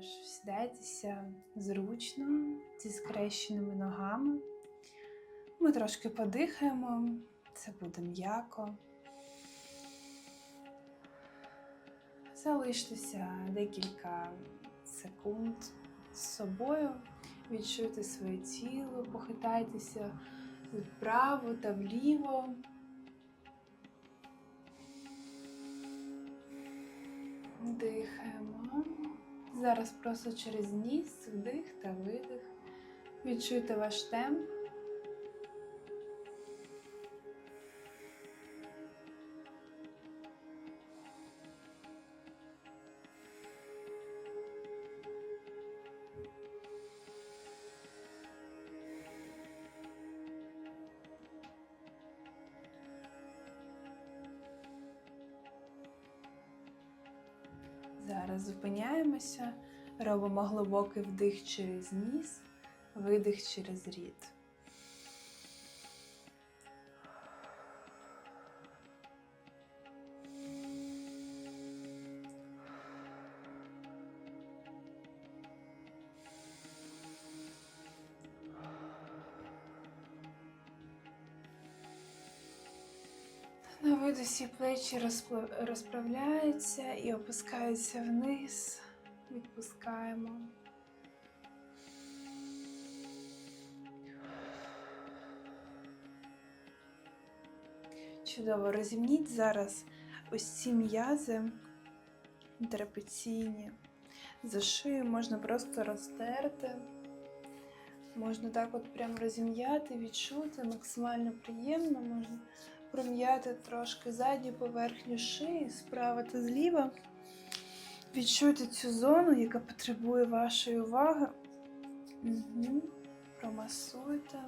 Тож сідайтеся зручно зі скрещеними ногами. Ми трошки подихаємо, це буде м'яко. Залиштеся декілька секунд з собою, відчуйте своє тіло, похитайтеся вправо та вліво. Дихаємо. Зараз просто через ніс вдих та видих. Відчуйте ваш темп. Робимо глибокий вдих через ніс, видих через рід. На видосі плечі розправляються і опускаються вниз. Відпускаємо. Чудово, розімніть зараз ось ці м'язи трапеційні. За шию можна просто розтерти. Можна так от прям розім'яти, відчути, максимально приємно. Можна пром'яти трошки задню поверхню шиї, справа та зліва. Відчуйте цю зону, яка потребує вашої уваги. Угу. Промасуйте.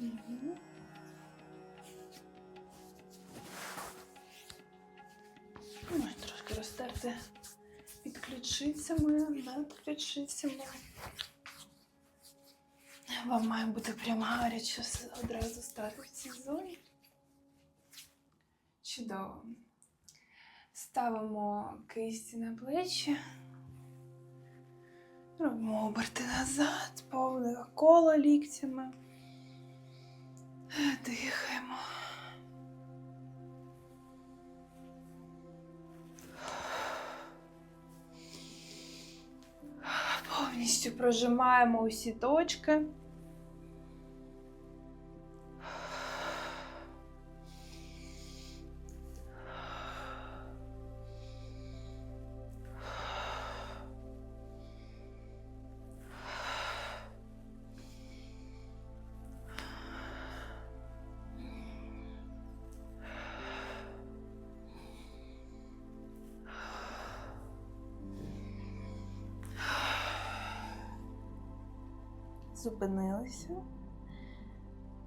Угу. Можна трошки розтерти під ключицями, над ключицями. Вам має бути прямо гаряче одразу стати в цій зоні. Чудово. Ставимо кисті на плечі. Робимо оберти назад, повне коло ліктями. Дихаємо. Повністю прожимаємо усі точки.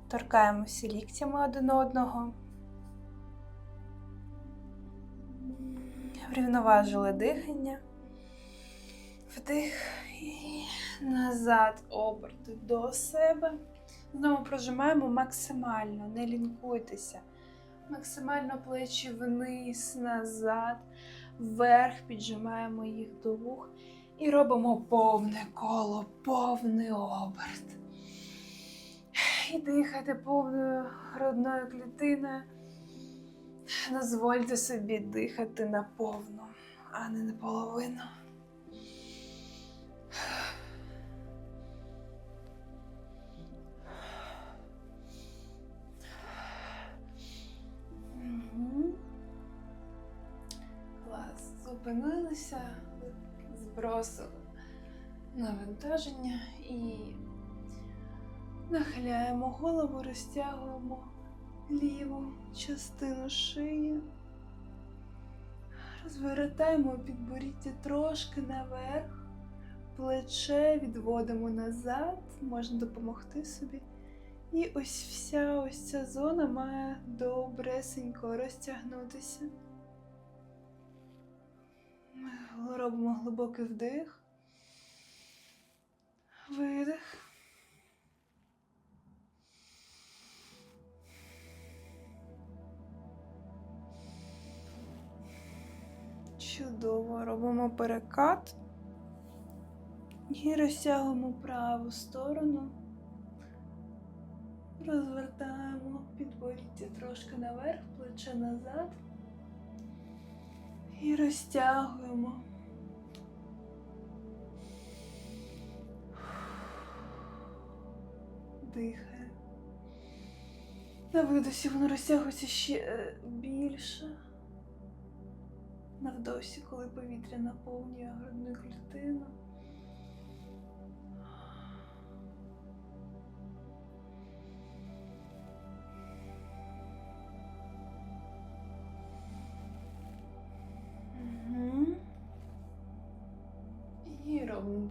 Торкаємося ліктями один одного. Врівноважили дихання. Вдих і назад оберти до себе. Знову прожимаємо максимально, не лінкуйтеся. Максимально плечі вниз, назад, вверх, піджимаємо їх до вух і робимо повне коло, повний оберт. І дихайте повною грудною клітиною. Дозвольте собі дихати наповну, а не наполовину. Клас. Зупинилися, збросили навантаження і нахиляємо голову, розтягуємо ліву частину шиї. Розвертаємо підборіддя трошки наверх, плече відводимо назад, можна допомогти собі. І ось вся ось ця зона має добресенько розтягнутися. Ми робимо глибокий вдих, видих. Чудово. Робимо перекат. І розтягуємо праву сторону. Розвертаємо підборіддя трошки наверх, плече назад. І розтягуємо. Дихає. На видосі воно розтягується ще е, більше. На коли повітря наповнює грудну клітину.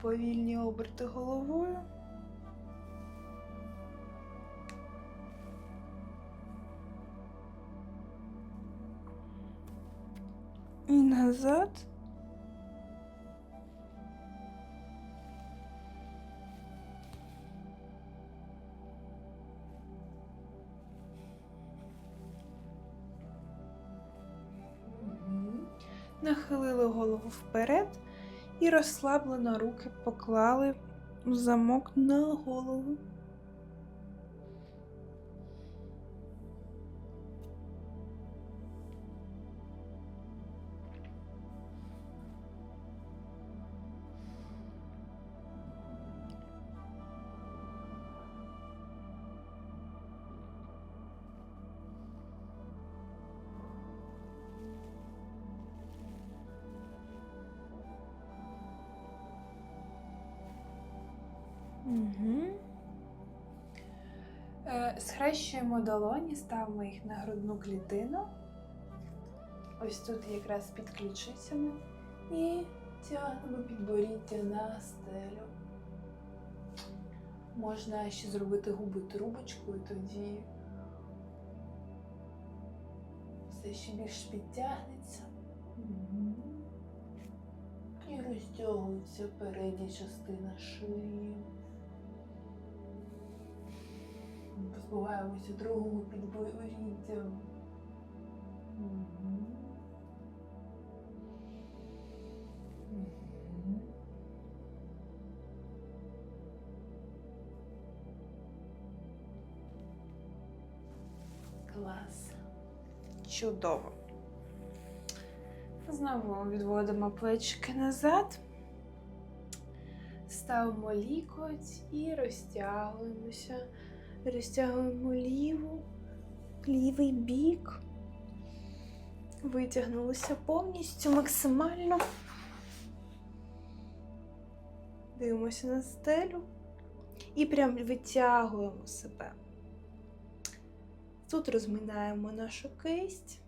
Повільні оберти головою. Назад. Нахилили голову вперед і розслаблено руки поклали замок на голову. Схрещуємо долоні, ставимо їх на грудну клітину. Ось тут якраз під ключицями. І тягнемо підборіддя на стелю. Можна ще зробити губи трубочкою, тоді все ще більш підтягнеться. І розтягується передня частина шиї. Позбуваємося другого підборіддя. Мгм. Мгм. Клас. Чудово. Знову відводимо плечики назад, ставимо лікоть і розтягуємося. Розтягуємо ліву, лівий бік. Витягнулися повністю максимально. Дивимося на стелю і прям витягуємо себе. Тут розминаємо нашу кисть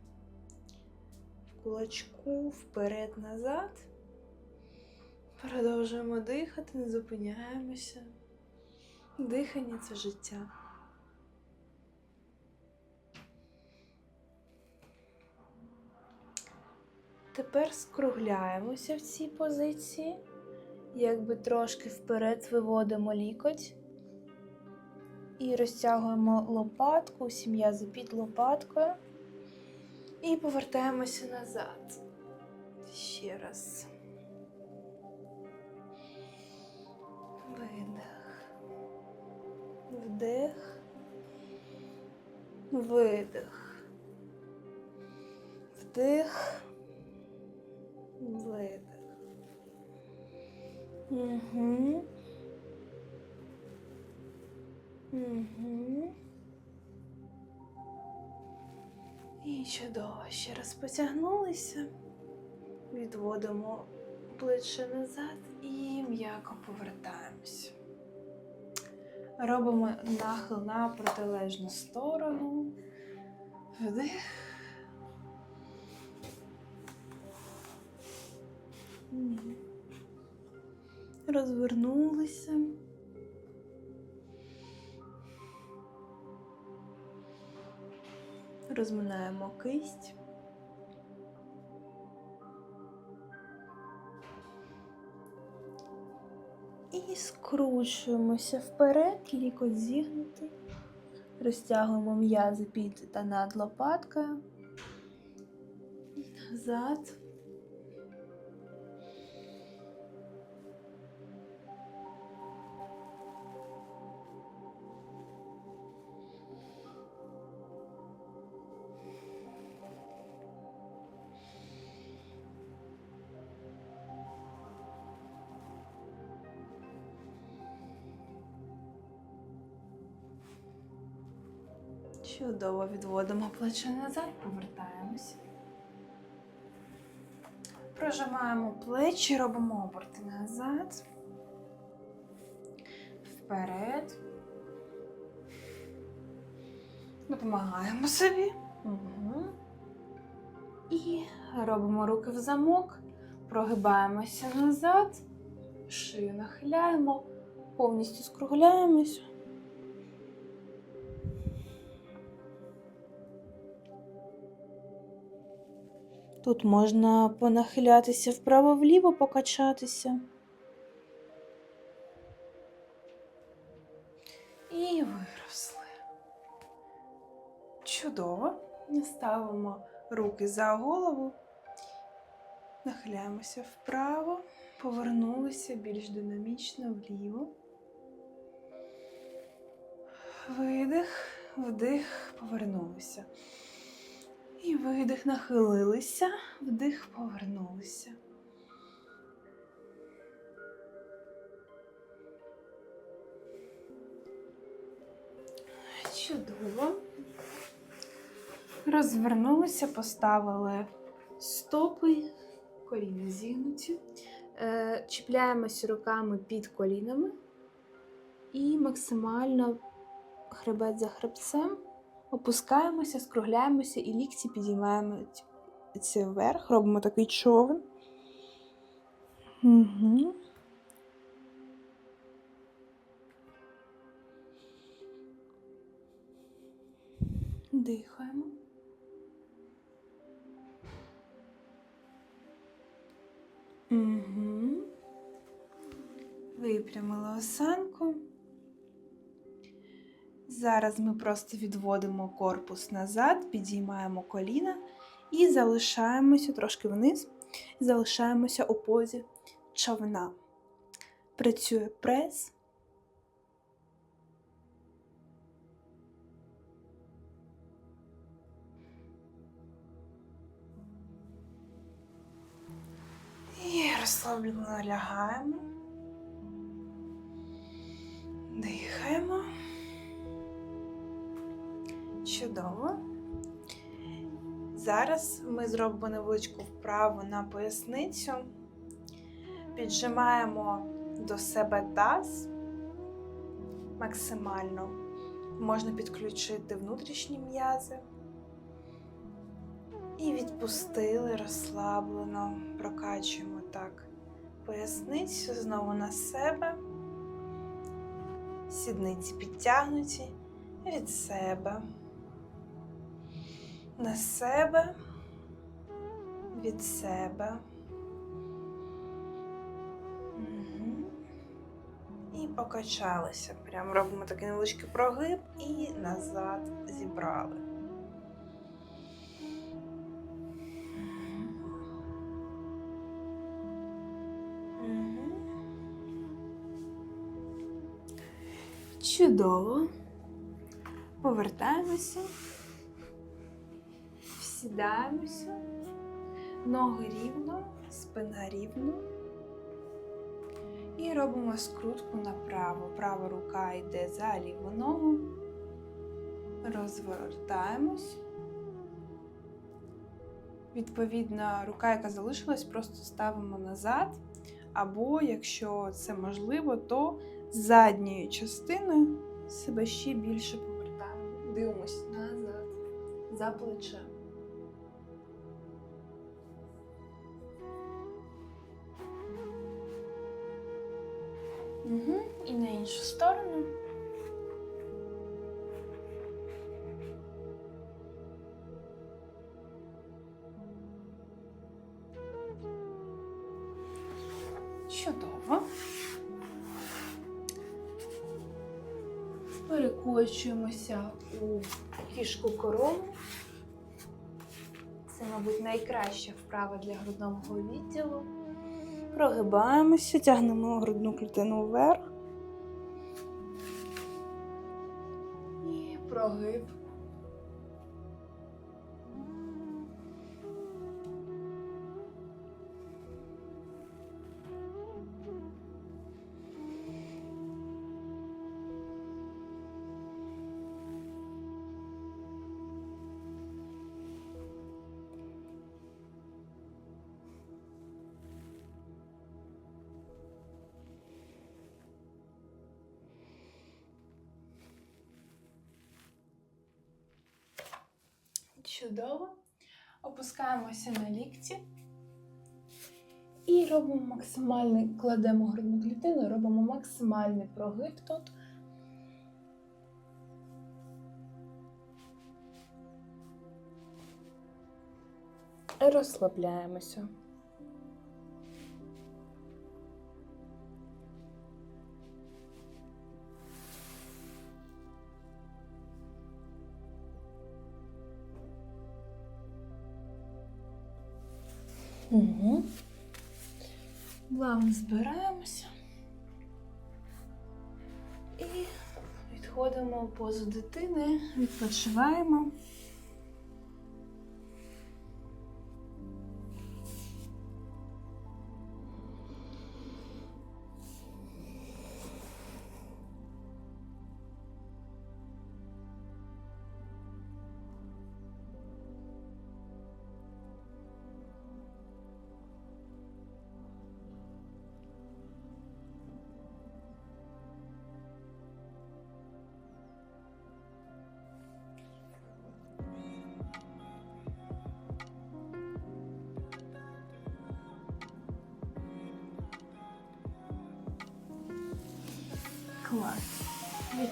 в кулачку вперед-назад. Продовжуємо дихати, не зупиняємося. Дихання це життя. Тепер скругляємося в цій позиції, якби трошки вперед виводимо лікоть і розтягуємо лопатку, сім'я під лопаткою. І повертаємося назад. Ще раз. Видих. Вдих. Видих. Вдих. Видих. Угу. Угу. І чудово. Ще раз потягнулися. Відводимо плече назад і м'яко повертаємось. Робимо нахил на протилежну сторону. Вдих. Розвернулися. Розминаємо кисть. І скручуємося вперед, лікоть зігнутий. Розтягуємо м'язи під та над лопаткою. Назад. Чудово відводимо плече назад, повертаємось. Прожимаємо плечі, робимо оберти назад. Вперед. Допомагаємо собі. Угу. І робимо руки в замок, прогибаємося назад, шию нахиляємо, повністю скругляємось. Тут можна понахилятися вправо-вліво, покачатися. І виросли. Чудово. Ставимо руки за голову, нахиляємося вправо, повернулися більш динамічно вліво. Видих, вдих, повернулися. І видих, нахилилися, вдих, повернулися. Чудово. Розвернулися, поставили стопи, коліна зігнуті. Е, Чіпляємося руками під колінами і максимально хребет за хребцем. Опускаємося, скругляємося і лікті підіймаємо ці вверх, робимо такий човен. Угу. Дихаємо. Угу. Випрямили осанку. Зараз ми просто відводимо корпус назад, підіймаємо коліна і залишаємося трошки вниз, залишаємося у позі човна. Працює прес. І розслаблено лягаємо. Зараз ми зробимо невеличку вправу на поясницю. Піджимаємо до себе таз максимально. Можна підключити внутрішні м'язи. І відпустили розслаблено, прокачуємо так поясницю знову на себе. Сідниці підтягнуті від себе на себе, від себе. І покачалися. Прямо робимо такий невеличкий прогиб і назад зібрали. Чудово. Повертаємося. Сідаємося, ноги рівно, спина рівно. І робимо скрутку направо. Права рука йде за ліву ногу. Розвертаємось. Відповідно, рука, яка залишилась, просто ставимо назад. Або, якщо це можливо, то задньою частиною себе ще більше повертаємо. Дивимось назад, за плече. Угу. І на іншу сторону. Чудово. Перекочуємося у кішку корону. Це, мабуть, найкраща вправа для грудного відділу. Прогибаємося, тягнемо грудну клітину вверх. І прогиб. Чудово. Опускаємося на лікті. І робимо максимальний, кладемо грудну клітину, робимо максимальний прогиб тут. Розслабляємося. Угу. Плавно збираємося. І відходимо в позу дитини, відпочиваємо.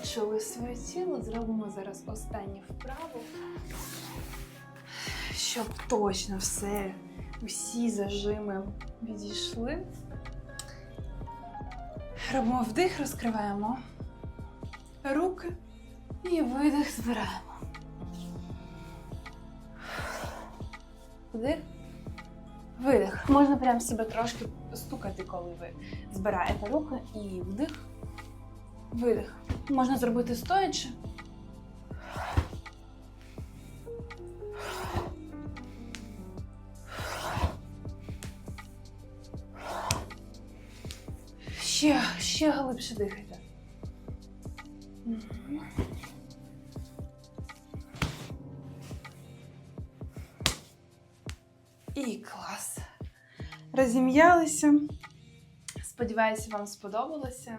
Відчули своє тіло. Зробимо зараз останню вправу, щоб точно все, усі зажими відійшли. Робимо вдих, розкриваємо руки і видих збираємо. Вдих. Видих. Можна прям себе трошки стукати, коли ви збираєте руки і вдих. Видих. Можна зробити стоячи. Ще, ще глибше дихайте. І клас. Розім'ялися. Сподіваюся, вам сподобалося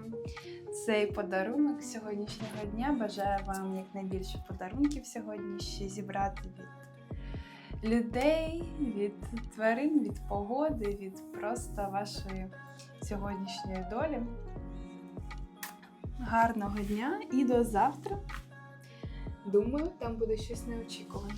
цей подарунок сьогоднішнього дня. Бажаю вам якнайбільше подарунків сьогодні ще зібрати від людей, від тварин, від погоди, від просто вашої сьогоднішньої долі. Гарного дня і до завтра. Думаю, там буде щось неочікуване.